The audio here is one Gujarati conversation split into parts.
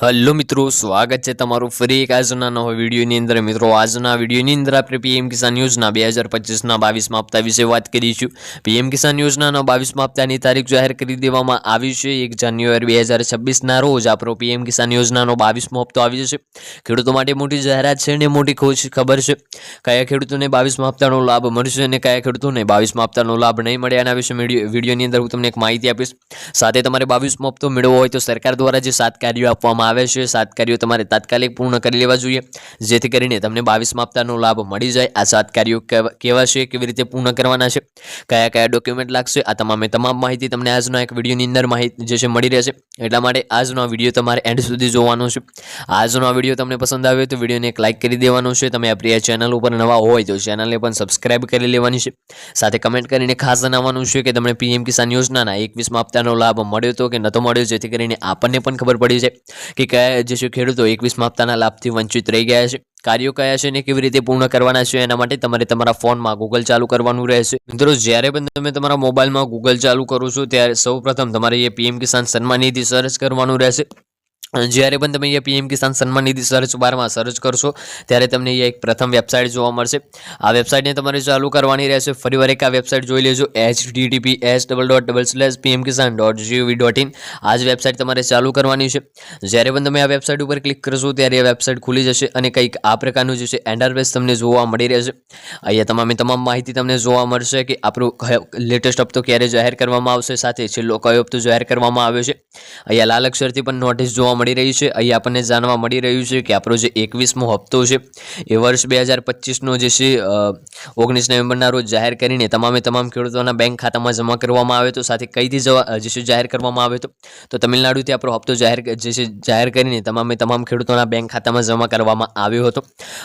હલો મિત્રો, સ્વાગત છે તમારું ફરી એક આજના નવા વિડીયોની અંદર. મિત્રો, આજના વિડીયોની અંદર આપણે પીએમ કિસાન યોજના બે હજાર પચીસના બાવીસમાં હપ્તા વિશે વાત કરીશું. પીએમ કિસાન યોજનાના બાવીસમાં હપ્તાની તારીખ જાહેર કરી દેવામાં આવી છે. એક જાન્યુઆરી બે હજાર છવ્વીસના રોજ આપણો પીએમ કિસાન યોજનાનો બાવીસમો હપ્તો આવી જશે. ખેડૂતો માટે મોટી જાહેરાત છે અને મોટી ખુશ ખબર છે. કયા ખેડૂતોને બાવીસમાં હપ્તાનો લાભ મળશે અને કયા ખેડૂતોને બાવીસમાં હપ્તાનો લાભ નહીં મળે એના વિશે વીડિયો વિડીયોની અંદર હું તમને એક માહિતી આપીશ. સાથે તમારે બાવીસમો હપ્તો મેળવવો હોય તો સરકાર દ્વારા જે સાત કાર્યો આપવામાં આવે છે સાત કાર્યો તમારે તાત્કાલિક પૂર્ણ કરી લેવા જોઈએ. જેથી કરીને તમને બાવીસ હપ્તાનો લાભ મળી જાય. આ સાત કાર્યો કેવા છે કેવી રીતે પૂર્ણ કરવાના છે? કયા કયા ડોક્યુમેન્ટ લાગશે? આ તમામે તમામ માહિતી તમને આજના એક વિડીયોની અંદર માહિતી જે છે મળી રહેશે. એટલા માટે આજનો આ વીડિયો તમારે એન્ડ સુધી જોવાનો છે. આજનો આ વીડિયો તમને પસંદ આવ્યો તો વિડીયોને એક લાઇક કરી દેવાનો છે. તમે આ પ્રિયા ચેનલ ઉપર નવા હોય તો ચેનલને પણ સબસ્ક્રાઇબ કરી લેવાની છે. સાથે કમેન્ટ કરીને ખાસ જણાવવાનું છે કે તમને પીએમ કિસાન યોજનાના એકવીસમાં હપ્તાનો લાભ મળ્યો હતો કે નહોતો મળ્યો? જેથી કરીને આપણને પણ ખબર પડી છે કે કયા જે છે ખેડૂતો એકવીસમા હપ્તાના લાભથી વંચિત રહી ગયા છે? કાર્યો કયા છે ને કેવી રીતે પૂર્ણ કરવાના છે? એના માટે તમારે તમારા ફોનમાં ગૂગલ ચાલુ કરવાનું રહેશે. મિત્રો, જ્યારે પણ તમે તમારા મોબાઈલમાં ગૂગલ ચાલુ કરો છો, ત્યારે સૌપ્રથમ તમારે એ પીએમ કિસાન સન્માન નિધિ સર્ચ કરવાનું રહેશે. જ્યારે પણ તમે અહીંયા પીએમ કિસાન સન્માન નિધિ સર્ચ બારમાં સર્ચ કરશો, ત્યારે તમને અહીંયા એક પ્રથમ વેબસાઇટ જોવા મળશે. આ વેબસાઇટને તમારે ચાલુ કરવાની રહેશે. ફરીવાર એક આ વેબસાઇટ જોઈ લેજો H DTP S double dot double slash PM Kisan dot GOV dot in આ જ વેબસાઇટ તમારે ચાલુ કરવાની છે. જ્યારે પણ તમે આ વેબસાઇટ ઉપર ક્લિક કરશો, ત્યારે આ વેબસાઇટ ખુલી જશે અને કંઈક આ પ્રકારનું જે છે એન્ડરવેસ તમને જોવા મળી રહેશે. અહીંયા તમામે તમામ માહિતી તમને જોવા મળશે કે આપણું લેટેસ્ટ હપ્તો ક્યારે જાહેર કરવામાં આવશે, સાથે છેલ્લો કયો હપ્તો જાહેર કરવામાં આવ્યો છે. અહીંયા લાલ અક્ષરથી પણ નોટિસ જોવા મળી રહી છે. અહીં આપણને જાણવા મળી રહ્યું છે કે આપણો જે એકવીસમો હપ્તો છે, એ વર્ષ બે હજાર પચીસનો જે છે ઓગણીસ નવેમ્બરના રોજ જાહેર કરીને તમામે તમામ ખેડૂતોના બેંક ખાતામાં જમા કરવામાં આવે હતો સાથે કઈથી જવા જે છે જાહેર કરવામાં આવે હતો તો તમિલનાડુથી આપણો હપ્તો જાહેર, જે છે જાહેર કરીને તમામે તમામ ખેડૂતોના બેંક ખાતામાં જમા કરવામાં આવ્યો હતો.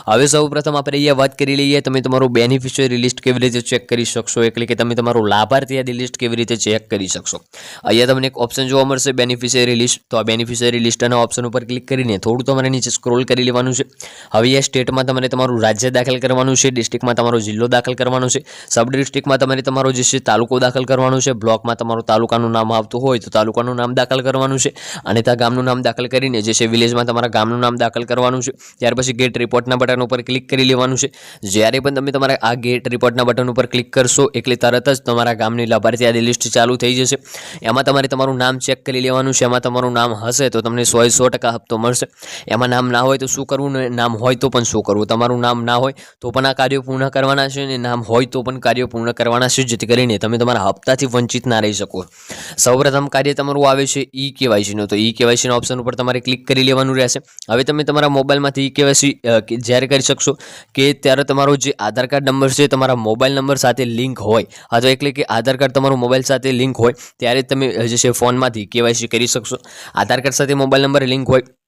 હવે સૌપ્રથમ આપણે અહીંયા વાત કરી લઈએ, તમે તમારું બેનિફિશિયરી લિસ્ટ કેવી રીતે ચેક કરી શકશો? એટલે કે તમે તમારું લાભાર્થી યાદી લિસ્ટ કેવી રીતે ચેક કરી શકશો? અહીંયા તમને એક ઓપ્શન જોવા મળશે બેનિફિશિયરી લિસ્ટ તો આ બેનિફિશિયરી લિસ્ટના ઓપ્શન ઉપર ક્લિક કરીને થોડું તમારે નીચે સ્ક્રોલ કરી લેવાનું છે. હવે એ સ્ટેટમાં તમારે તમારું રાજ્ય દાખલ કરવાનું છે ડિસ્ટ્રિક્ટમાં તમારો જિલ્લો દાખલ કરવાનો છે સબ ડિસ્ટ્રિક્ટમાં તમારે તમારો જે છે તાલુકો દાખલ કરવાનો છે બ્લોકમાં તમારું તાલુકાનું નામ આવતું હોય તો તાલુકાનું નામ દાખલ કરવાનું છે અને ત્યાં ગામનું નામ દાખલ કરીને જે છે વિલેજમાં તમારા ગામનું નામ દાખલ કરવાનું છે, ત્યાર પછી ગેટ રિપોર્ટના બટન ઉપર ક્લિક કરી લેવાનું છે. જ્યારે પણ તમે તમારા આ ગેટ રિપોર્ટના બટન ઉપર ક્લિક કરશો, એટલે તરત જ તમારા ગામની લાભાર્થી યાદી લિસ્ટ ચાલુ થઈ જશે. એમાં તમારે તમારું નામ ચેક કરી લેવાનું છે, એમાં તમારું નામ હશે તો તમને સો સો ટકા હપ્તો મળશે. એમાં નામ ના હોય તો શું કરવું ને નામ હોય તો પણ શું કરવું? તમારું નામ ના હોય તો પણ આ કાર્યો પૂર્ણ કરવાના છે ને નામ હોય તો પણ કાર્યો પૂર્ણ કરવાના છે, જેથી કરીને તમે તમારા હપ્તાથી વંચિત ના રહી શકો. સૌપ્રથમ કાર્ય તમારું આવે છે ઈ કેવાયસીનું તો ઈ કેવાયસીના ઓપ્શન ઉપર તમારે ક્લિક કરી લેવાનું રહેશે. હવે તમે તમારા મોબાઈલમાંથી ઈ કેવાયસી જ્યારે કરી શકશો કે ત્યારે તમારો જે આધાર કાર્ડ નંબર છે, તમારા મોબાઈલ નંબર સાથે લિંક હોય અથવા એટલે કે આધાર કાર્ડ તમારું મોબાઈલ સાથે લિંક હોય, ત્યારે તમે જે છે ફોનમાંથી કેવાયસી કરી શકશો. આધાર કાર્ડ સાથે મોબાઈલ નંબર લિંક હોય.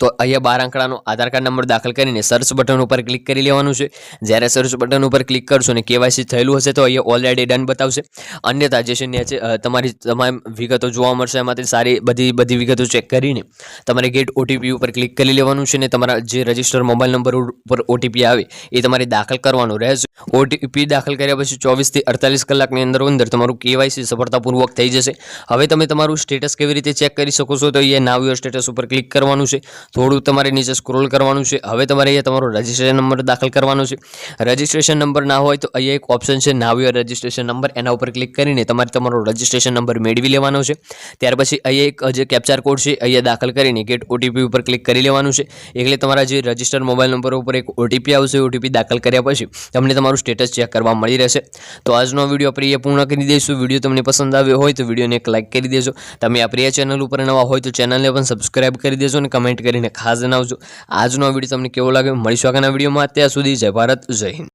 તો અહીંયા બાર આંકડાનો આધાર કાર્ડ નંબર દાખલ કરીને સર્ચ બટન ઉપર ક્લિક કરી લેવાનું છે. જ્યારે સર્ચ બટન ઉપર ક્લિક કરશો ને કેવાયસી થયેલું હશે તો અહીંયા ઓલરેડી ડન બતાવશે. અન્યથા જે છે નીચે તમારી તમામ વિગતો જોવા મળશે. એમાંથી સારી બધી બધી વિગતો ચેક કરીને તમારે ગેટ ઓટીપી ઉપર ક્લિક કરી લેવાનું છે ને તમારા જે રજિસ્ટર મોબાઈલ નંબર ઉપર ઓટીપી આવે એ તમારે દાખલ કરવાનું રહેશે. ઓટીપી દાખલ કર્યા પછી ચોવીસથી અડતાલીસ કલાકની અંદર અંદર તમારું કેવાયસી સફળતાપૂર્વક થઈ જશે. હવે તમે તમારું સ્ટેટસ કેવી રીતે ચેક કરી શકો છો તો અહીંયા નાવ યોર સ્ટેટસ ઉપર ક્લિક કરવાનું છે. થોડું તમારે નીચે સ્ક્રોલ કરવાનું છે. હવે તમારે અહીંયા તમારો રજિસ્ટ્રેશન નંબર દાખલ કરવાનો છે. રજિસ્ટ્રેશન નંબર ના હોય તો અહીંયા એક ઓપ્શન છે નાવ યોર રજિસ્ટ્રેશન નંબર એના ઉપર ક્લિક કરીને તમારે તમારો રજિસ્ટ્રેશન નંબર મેળવી લેવાનો છે. ત્યાર પછી અહીંયા એક, જે કેપ્ચર કોડ છે, અહીંયા દાખલ કરીને ગેટ ઓટીપી ઉપર ક્લિક કરી લેવાનું છે. એટલે તમારા જે રજિસ્ટર મોબાઈલ નંબર ઉપર એક ઓટીપી આવશે ઓટીપી દાખલ કર્યા પછી તમને તમારું સ્ટેટસ ચેક કરવા મળી રહેશે. તો આજનો વીડિયો આપણે એ પૂર્ણ કરી દઈશું. વીડિયો તમને પસંદ આવ્યો હોય તો વિડીયોને એક લાઇક કરી દેજો. તમે આ પ્રિય ચેનલ ઉપર નવા હોય તો ચેનલને પણ સબસ્ક્રાઇબ કરી દેજો અને કમેન્ટ કરીને ખાસ જણાવજો. આજનો વીડિયો તમને કેવો લાગે મળીશું આગળના વિડીયોમાં. ત્યાં સુધી જય ભારત, જય હિન્દ.